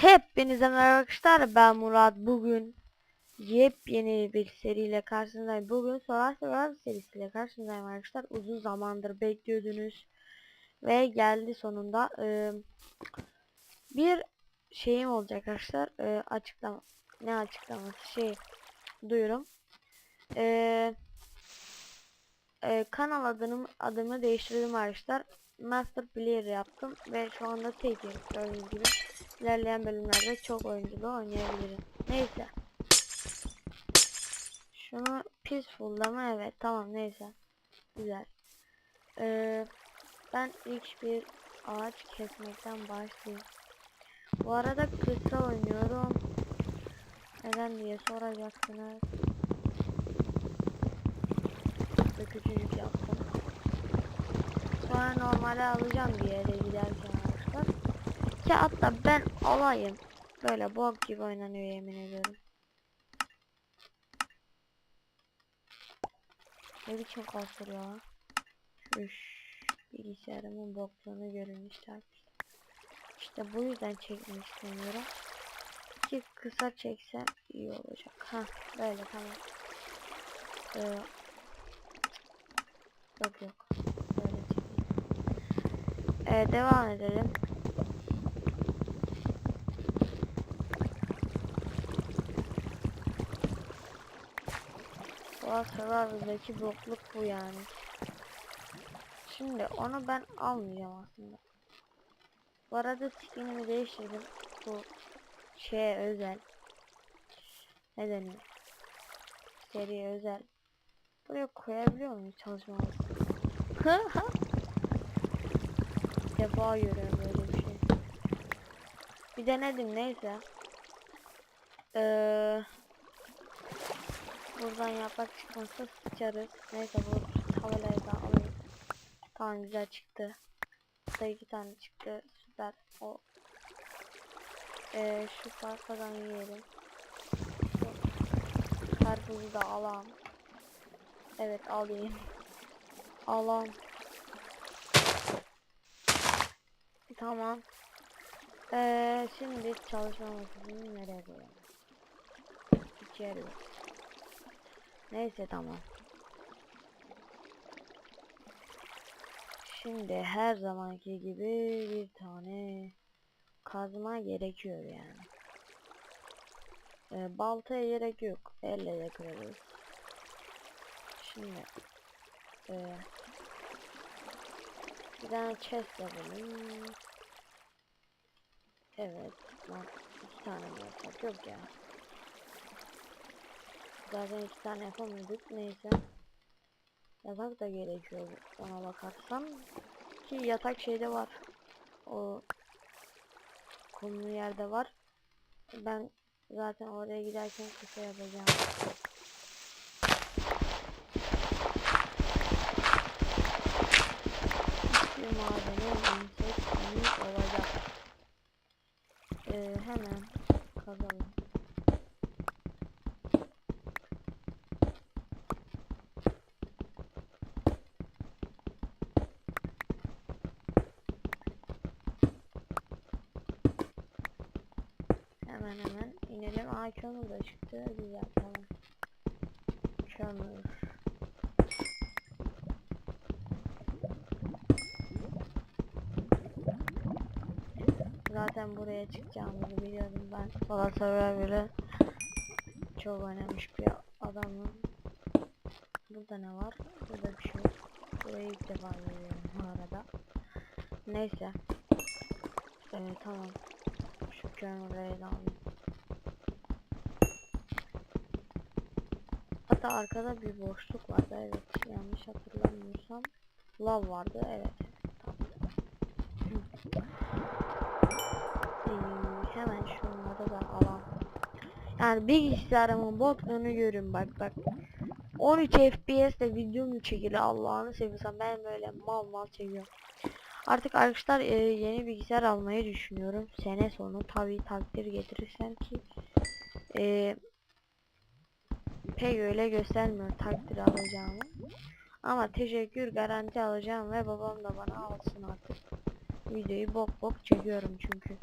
Hepinize merhaba arkadaşlar ben Murat. Bugün yepyeni bir seriyle karşınızdayım. Bugün Solar Survival serisiyle karşınızdayım arkadaşlar. Uzun zamandır bekliyordunuz ve geldi sonunda. Ee, bir şeyim olacak arkadaşlar. Ee, açıklama ne açıklaması şey duyurum. Ee, e, kanal adını adımı değiştirdim arkadaşlar. Master Player yaptım ve şu anda tekim gördüğünüz gibi ilerleyen bölümlerde çok oyunculu oynayabilirim. Neyse. Şunu peaceful'da mı? Evet tamam neyse. Güzel. Ee, ben ilk bir ağaç kesmekten başlayayım. Bu arada kısa oynuyorum. Neden diye soracaksınız. Ve küçücük yaptım. Sonra normale alacağım bir yere giderken arkadaşlar. Ki hatta ben alayım. Böyle bok gibi oynanıyor yemin ediyorum. Ne biçim kasır ya. Üş, bilgisayarımın bokluğunu görün işte bu yüzden çekmek istemiyorum. Ki kısa çeksem iyi olacak. Ha böyle tamam. Ee, yok yok. Böyle. Ee, devam edelim. Doğa Survivor'daki bokluk bu yani. Şimdi onu ben almayacağım aslında. Bu arada skinimi değiştirdim. Bu şeye özel. Ne deniyor? Seriye özel. Buraya koyabiliyor muyum çalışma odası? İlk defa görüyorum böyle bir şey. Bir denedim neyse. Eee Buradan yaprak çıkmazsa sıçarız. Neyse bu tabelayı da alayım. Tamam güzel çıktı. Burada iki tane çıktı. Süper. O ee, şu parkadan yiyelim. Şu karpuzu da alalım. Evet alayım. Alam. Tamam. Ee, şimdi çalışma masasını nereye koyalım? İçeri. Neyse tamam. Şimdi her zamanki gibi bir tane kazma gerekiyor yani. Ee, baltaya gerek yok. Elle de kırarız. Şimdi ee, bir tane chest yapalım. Evet. Lan iki tane mi yapsak? Yok ya. Zaten iki tane yapamıyorduk. Neyse. Yatak da gerekiyor ona bakarsam. Ki yatak şeyde var. O konulu yerde var. Ben zaten oraya giderken kısa yapacağım. Bir madene insek olacak. Ee, hemen kazalım. Hemen hemen inelim. Aa kömür de çıktı. Güzel tamam. Kömür. Zaten buraya çıkacağımızı biliyordum ben. Valla böyle çok oynamış bir adamım. Burada ne var? Burada bir şey yok. Burayı ilk defa görüyorum bu arada. Neyse. Ee, tamam. Kömürleri de alayım. Hatta arkada bir boşluk vardı evet yanlış hatırlamıyorsam. Lav vardı evet. Ee, hemen şunları da alalım. Yani bilgisayarımın bokluğunu görün bak bak. 13 FPS de video mu çekili Allah'ını seviyorsan ben böyle mal mal çekiyorum. Artık arkadaşlar e, yeni bilgisayar almayı düşünüyorum. Sene sonu tabi takdir getirirsem ki e, pek öyle göstermiyor takdir alacağımı. Ama teşekkür garanti alacağım ve babam da bana alsın artık. Videoyu bok bok çekiyorum çünkü.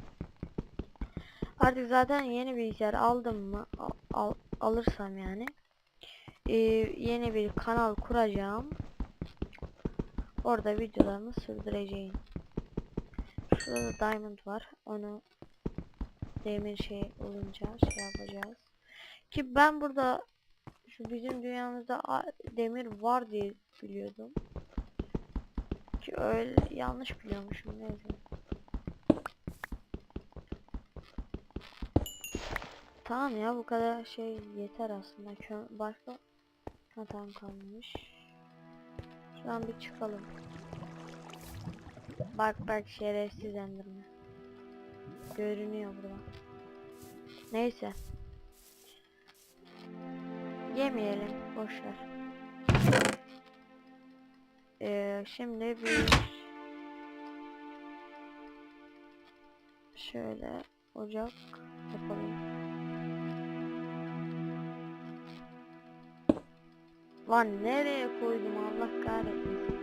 Artık zaten yeni bilgisayar aldım mı al, al- alırsam yani ee, yeni bir kanal kuracağım. Orada videolarımı sürdüreceğim. Şurada da diamond var. Onu demir şey olunca şey yapacağız. Ki ben burada şu bizim dünyamızda demir var diye biliyordum. Ki öyle yanlış biliyormuşum neyse. Tamam ya bu kadar şey yeter aslında. Kö başka ha, tamam kalmış. Şuradan bir çıkalım. Bak bak şerefsiz endirme. Görünüyor burada. Neyse. Yemeyelim. Boş ver. Ee, şimdi bir şöyle ocak Lan nereye koydum Allah kahretmesin.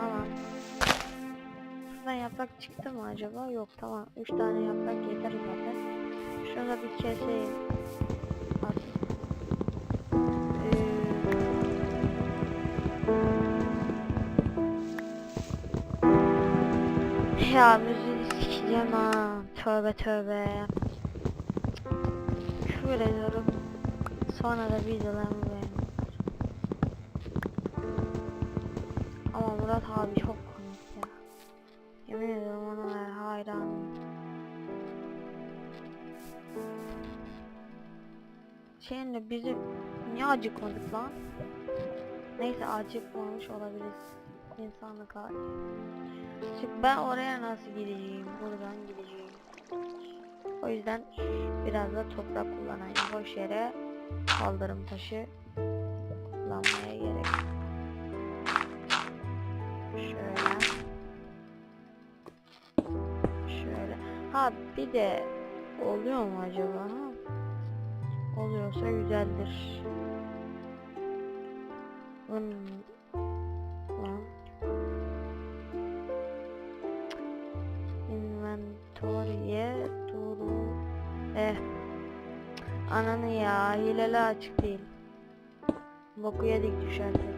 Tamam. Şuradan yaprak çıktı mı acaba? Yok tamam. 3 tane yaprak yeter zaten. Şunu da bir keseyim. Ee... Ya müziği sikeceğim ha. Tövbe tövbe. Ediyorum. Sonra da videolarımı beğenin. Ama Murat abi çok komik ya. Yemin ediyorum ona hayranım. Şeyinle bizi niye acıkmadık lan? Neyse acıkmamış olabiliriz. İnsanlık hali. Şimdi ben oraya nasıl gideceğim? Buradan gideceğim. O yüzden biraz da toprak kullanayım. Boş yere kaldırım taşı kullanmaya gerek. Şöyle. Şöyle. Ha bir de oluyor mu acaba? Ha? Oluyorsa güzeldir. Hmm. Inventory'e. Eh. Ananı ya hileli açık değil. Boku yedik düşersek.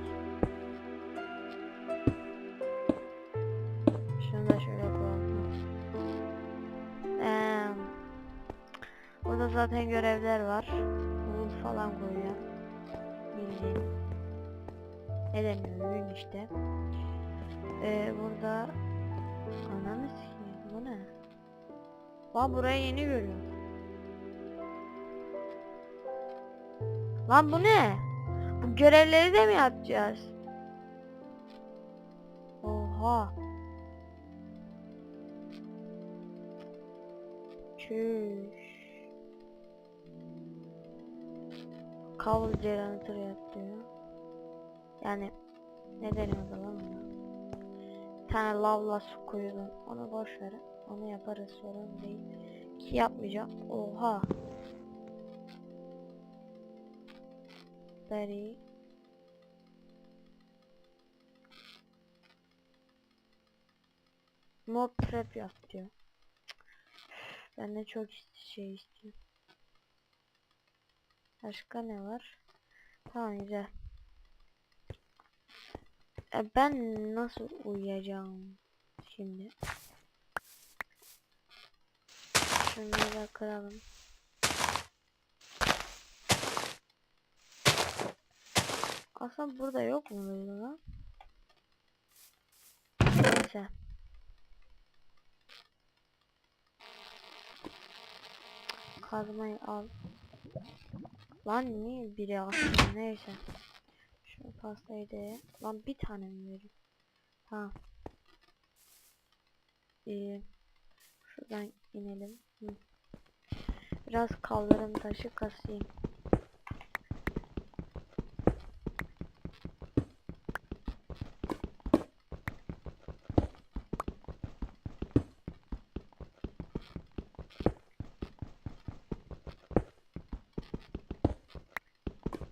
Şöyle koyalım. Eee. Burada zaten görevler var. Wool falan koyuyor. Bildiğin. Ürün işte. Ee, burada Ananı sikeyim bu ne? Lan burayı yeni görüyorum. Lan bu ne? Bu görevleri de mi yapacağız? Oha. Çüş. Kavul jeneratör yap diyor. Yani ne deniyordu lan? Bir tane lavla su koyuyordum. Onu boş ver. Onu yaparız sorun değil. Ki yapmayacağım. Oha. Berry. Mob trap yap diyor. Ben de çok şey istiyorum. Başka ne var? Tamam güzel. E ben nasıl uyuyacağım şimdi? Şunları kıralım. Aslında burada yok mu böyle lan? Neyse. Kazmayı al. Lan niye biri aslında neyse. Şu pastayı da lan bir tane mi vereyim? Ha. Ee, şuradan inelim. Hı. Biraz kaldırım taşı kasayım.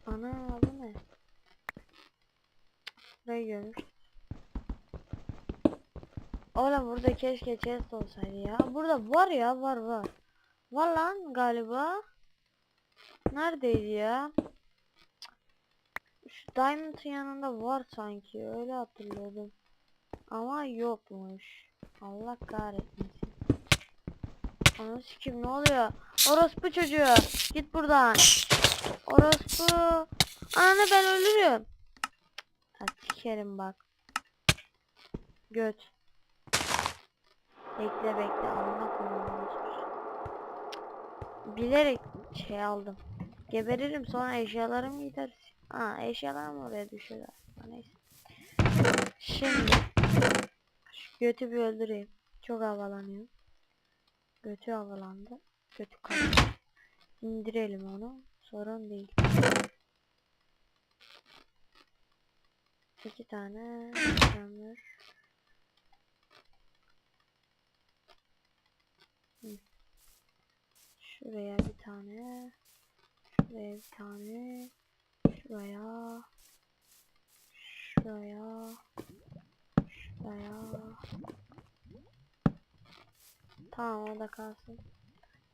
Ana bu ne? Burayı görmüş. Oğlum burada keşke chest olsaydı ya. Burada var ya var var. Var lan galiba. Neredeydi ya? Şu Diamond'ın yanında var sanki. Öyle hatırlıyordum. Ama yokmuş. Allah kahretmesin. Anı sikim ne oluyor? Orospu çocuğu. Git buradan. Orospu. Anne ben ölürüm. Ha sikerim bak. Göt. Bekle bekle amına koyayım. Bilerek şey aldım. Geberirim sonra eşyalarım gider. Ha eşyalarım oraya düşüyorlar. Ha, Neyse. Şimdi şu götü bir öldüreyim. Çok havalanıyor. Götü havalandı. Götü kalktı. İndirelim onu. Sorun değil. İki tane kömür. Hı. Şuraya bir tane. Şuraya bir tane. Şuraya. Şuraya. Şuraya. Tamam o da kalsın.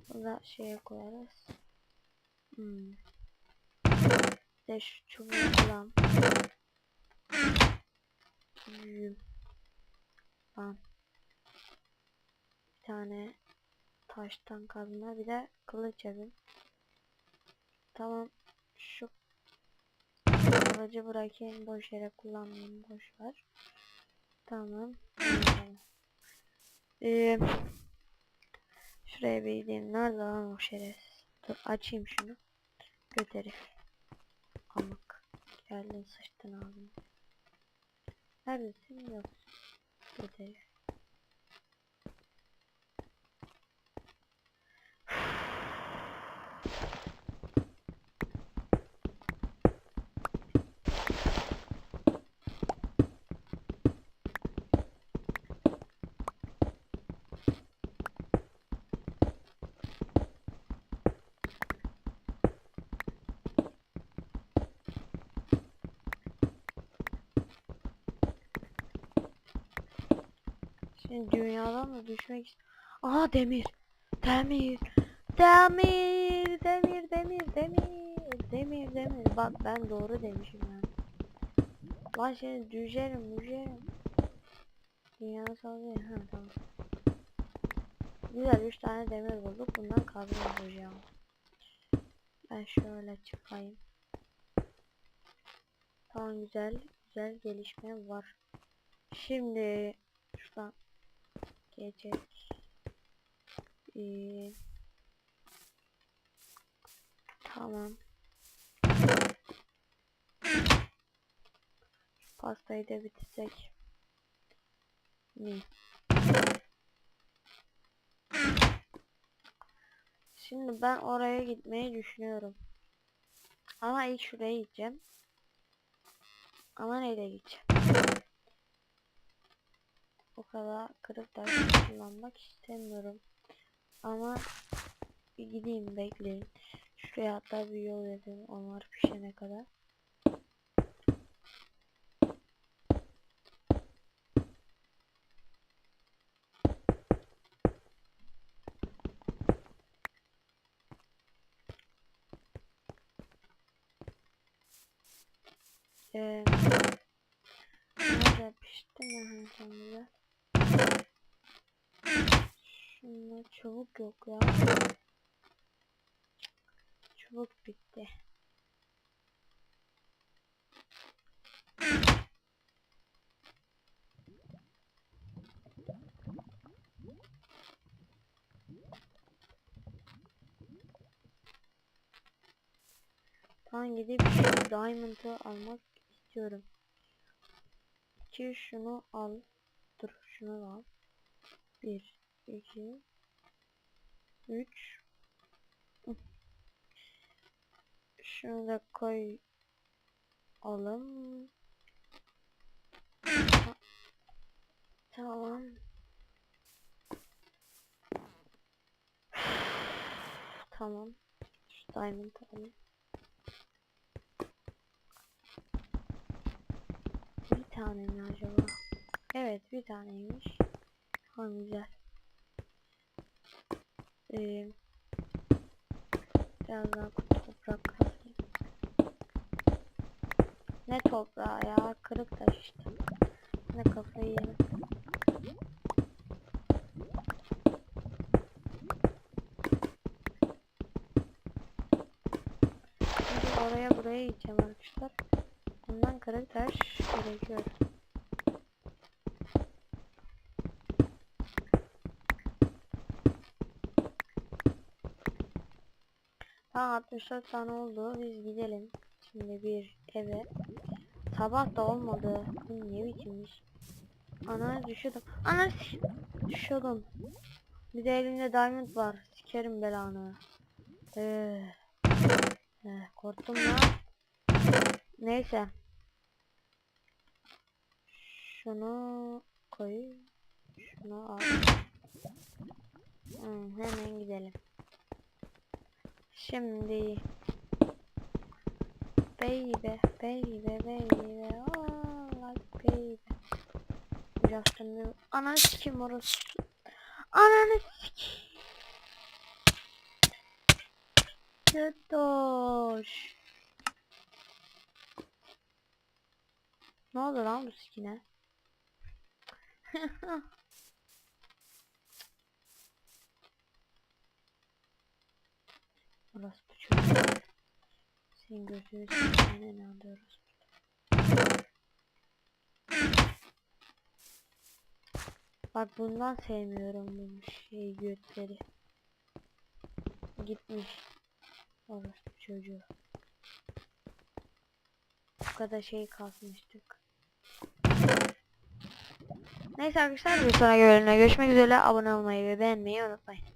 Bunu da şeye koyarız. Hmm. De şu çubuğu kullan. Yüm. Lan. Bir tane taştan kazma bir de kılıç yapayım. Tamam. Şu kılıcı bırakayım boş yere kullanmayayım boş ver. Tamam. Ee, şuraya bir gideyim. Nerede lan o şerefsiz? Dur açayım şunu. Göt herif. Amık. Geldin sıçtın ağzıma. Neredesin? Yok. Göt dünyadan da düşmek ist- Aha demir. Demir. Demir. Demir demir demir. Demir demir. Bak ben doğru demişim yani. Lan şimdi düşerim düşerim. Dünya sallıyor. Ha tamam. Güzel 3 tane demir bulduk. Bundan kazma yapacağım. Ben şöyle çıkayım. Tamam güzel. Güzel gelişme var. Şimdi şuradan Gelecek. Ee, tamam. Pastayı da bitirsek. Mi? Şimdi ben oraya gitmeyi düşünüyorum. Ama ilk şuraya gideceğim. Ama neyle gideceğim? O kadar kırık taş kullanmak istemiyorum. Ama bir gideyim bekleyin. Şuraya hatta bir yol yapayım onlar pişene kadar. Ee, nerede pişti mi? Tamam güzel. Şunda çubuk yok ya. Çubuk bitti. Tamam gidip şu diamond'ı almak istiyorum. Ki şunu al. Dur şunu al. 1 2 3 Şunu da koy alım. Ta- Tamam. Tamam. Şu diamond alayım. Bir tane mi acaba? Evet bir taneymiş. Tamam güzel. Ee, biraz daha toprak kazayım. Ne toprağı ya? Kırık taş işte. Ne kafayı yerim. Şimdi oraya buraya gideceğim arkadaşlar. Ondan kırık taş gerekiyor. Tamam 64 tane oldu. Biz gidelim. Şimdi bir eve. Sabah da olmadı. Bu niye bitirmiş? Ana düşüyordum. Ana düşüyordum. Bir de elimde diamond var. Sikerim belanı. Ee, korktum ya. Neyse. Şunu koy. Şunu al. Hmm, hemen gidelim. Şimdi. Baby baby baby. Oh like baby. Justin Bieber ananı sikim orası. Ananı sikim Ne oldu lan bu sikine Orası bu çocuk. Senin gözünü sikene ne alıyoruz? Bak bundan sevmiyorum bu şey götleri. Gitmiş. Orası bu çocuğu. Bu kadar şey kasmıştık. Neyse arkadaşlar bir sonraki bölümde görüşmek üzere. Abone olmayı ve beğenmeyi unutmayın.